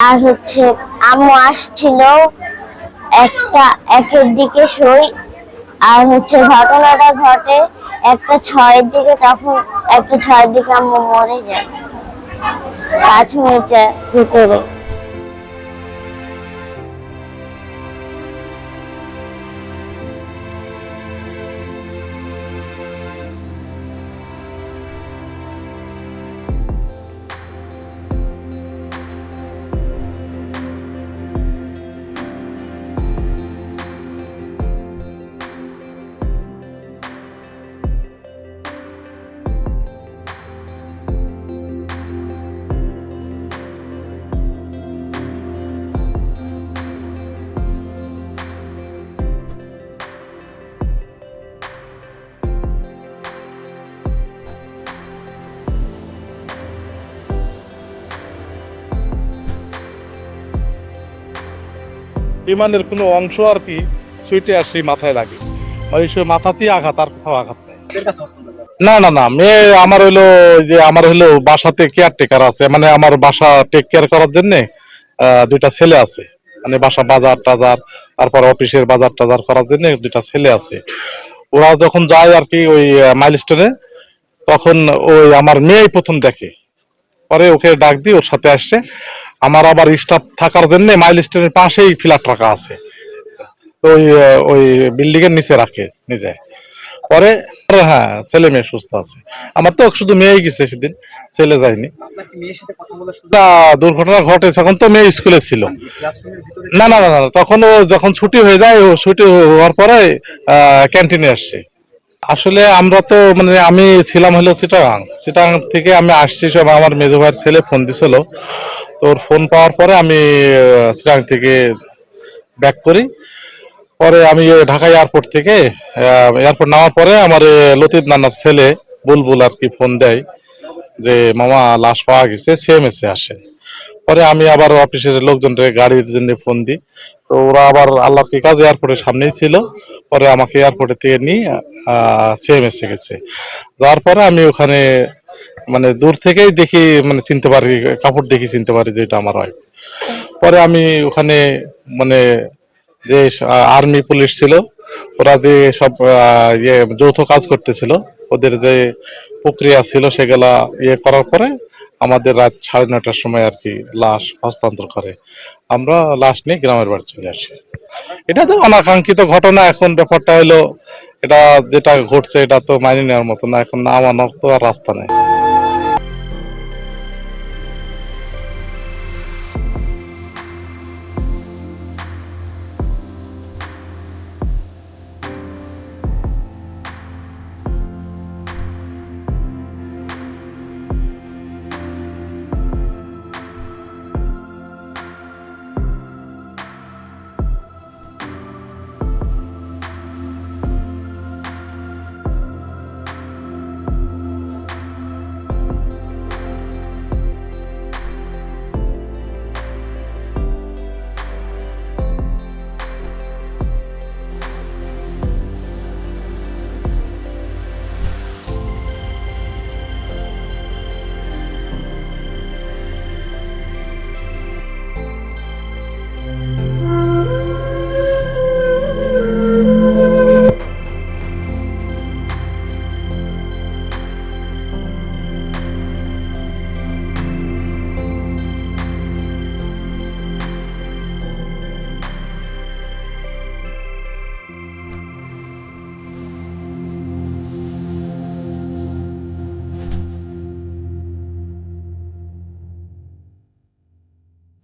আর হচ্ছে আম্মু আসছিল, একটা একের দিকে সই, আর হচ্ছে ঘটনাটা ঘটে একটা ছয়ের দিকে, তখন একটা ছয়ের দিকে আম্মু মরে যায়। পাঁচ মিনিটের ভিতরে বিমানের কোনো অংশ আর কি সুইটে আসি মাথায় লাগে। ওই সে মাথাতেই আঘাত আর কোথাও আঘাত নেই। না না না মেয়ে আমার হইল যে আমার হইল বাসাতে কেয়ার টেকার আছে। মানে আমার বাসা টেক কেয়ার করার জন্য দুইটা ছেলে আছে। মানে বাসা বাজার টাজার তারপর অফিসের বাজার টাজার করার জন্য দুইটা ছেলে আছে। ওরা যখন যায় আর কি ওই মাইলস্টোনে তখন ওই আমার মেয়েই প্রথম দেখে। পরে ওকে ডাক দিয়ে ওর সাথে আসছে আমার আবার স্টাফ থাকার জন্য মাইল মাইলস্টোনের পাশেই ফ্ল্যাট রাখা আছে। ওই ওই বিল্ডিং এর নিচে রাখে নিজে। পরে হ্যাঁ ছেলে মেয়ে সুস্থ আছে। আমার তো শুধু মেয়ে গেছে সেদিন, ছেলে যায়নি। দুর্ঘটনা ঘটে তখন তো মেয়ে স্কুলে ছিল। না না না না, তখন যখন ছুটি হয়ে যায় ছুটি হওয়ার পরে ক্যান্টিনে আসছে। আসলে আমরা তো মানে আমি ছিলাম হলো সিটাগাং সিটাগাং থেকে আমি আসছি, সব আমার মেজো ভাইয়ের ছেলে ফোন দিছিল। তোর ফোন পাওয়ার পরে আমি সিটাগাং থেকে ব্যাক করি। পরে আমি ঢাকা এয়ারপোর্ট থেকে এয়ারপোর্ট নামার পরে আমার লতিফ নানার ছেলে বুলবুল আর কি ফোন দেয় যে, মামা, লাশ পাওয়া গেছে সিএমএস আসে পরে আমি আবার অফিসের লোকজনকে গাড়ির জন্য ফোন দিই। তো ওরা আবার আল্লাহর কাজ এয়ারপোর্টের সামনেই ছিল, পরে আমাকে এয়ারপোর্টে থেকে নিয়ে সিএমএস গেছে। যাওয়ার পরে আমি ওখানে মানে দূর থেকেই দেখি মানে চিনতে পারি, কাপড় দেখি চিনতে পারি যে এটা আমার হয় পরে আমি ওখানে মানে যে আর্মি পুলিশ ছিল, ওরা যে সব ইয়ে যৌথ কাজ করতেছিল, ওদের যে প্রক্রিয়া ছিল সেগুলা ইয়ে করার পরে আমাদের রাত সাড়ে নটার সময় আর কি লাশ হস্তান্তর করে। আমরা লাশ নিয়ে গ্রামের বাড়ি চলে আসি। এটা তো অনাকাঙ্ক্ষিত ঘটনা, এখন ব্যাপারটা হলো, এটা যেটা ঘটছে, এটা তো মানিয়ে নেওয়ার মতো না, এখন না আমার তো আর রাস্তা নেই।